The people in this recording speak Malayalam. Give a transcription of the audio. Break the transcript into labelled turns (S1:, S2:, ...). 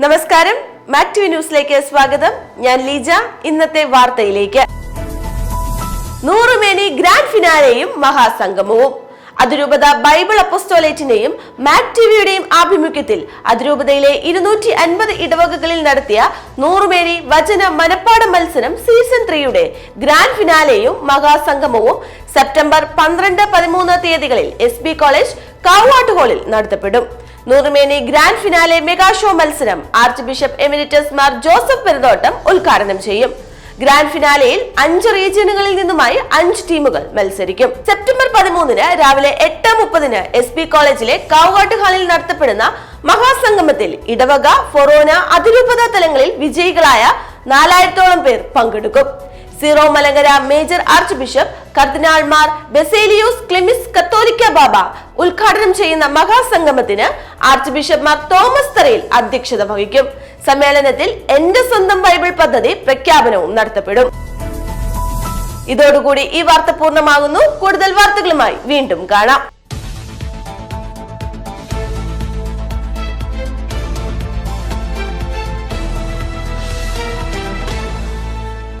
S1: നമസ്കാരം. മാറ്റ് ന്യൂസിലേക്ക് സ്വാഗതം. ഞാൻ ലീജ. ഇന്നത്തെ വാർത്തയിലേക്ക്. നൂറുമേനി ഗ്രാൻഡ് ഫിനാലെയും മഹാസംഗമവും. അതിരൂപത ബൈബിൾ അപ്പോസ്റ്റോലേറ്റിന്റെയും മാക് ടിവിയുടെയും ആഭിമുഖ്യത്തിൽ അതിരൂപതയിലെ ഇരുന്നൂറ്റി അൻപത് ഇടവകകളിൽ നടത്തിയ നൂറുമേനി വചന മനപ്പാട മത്സരം സീസൺ ത്രീയുടെ ഗ്രാൻഡ് ഫിനാലെയും മഹാസംഗമവും സെപ്റ്റംബർ പന്ത്രണ്ട് പതിമൂന്ന് തീയതികളിൽ എസ് കോളേജ് കാവാട്ട് ഹാളിൽ നടത്തപ്പെടും. നൂറുമേനി ഗ്രാൻഡ് ഫിനാലെ മെഗാ ഷോ മത്സരം archbishop emeritus Mar Joseph Perumthottam ഉദ്ഘാടനം ചെയ്യും. ഗ്രാൻഡ് ഫിനാലയിൽ അഞ്ച് റീജിയനുകളിൽ നിന്നുമായി അഞ്ച് ടീമുകൾ മത്സരിക്കും. സെപ്റ്റംബർ പതിമൂന്നിന് രാവിലെ എട്ട് മുപ്പതിന് എസ് പി കോളേജിലെ കാവുകാട്ട് ഹാളിൽ നടത്തപ്പെടുന്ന മഹാസംഗമത്തിൽ ഇടവക ഫൊറോന അതിരൂപത തലങ്ങളിൽ വിജയികളായ നാലായിരത്തോളം പേർ പങ്കെടുക്കും. Syro Malankara major archbishop കർദിനാൾമാർ ബെസേലിയോസ് ക്ലെമിസ് കത്തോലിക്ക ബാബ ഉദ്ഘാടനം ചെയ്യുന്ന മഹാസംഗമത്തിന് archbishop Mar Thomas Tharayil അധ്യക്ഷത വഹിക്കും. സമ്മേളനത്തിൽ എന്റെ സ്വന്തം ബൈബിൾ പദ്ധതി പ്രഖ്യാപനവും നടത്തപ്പെടും. ഇതോടുകൂടി ഈ വാർത്ത പൂർണമാകുന്നു. കൂടുതൽ വാർത്തകളുമായി വീണ്ടും കാണാം.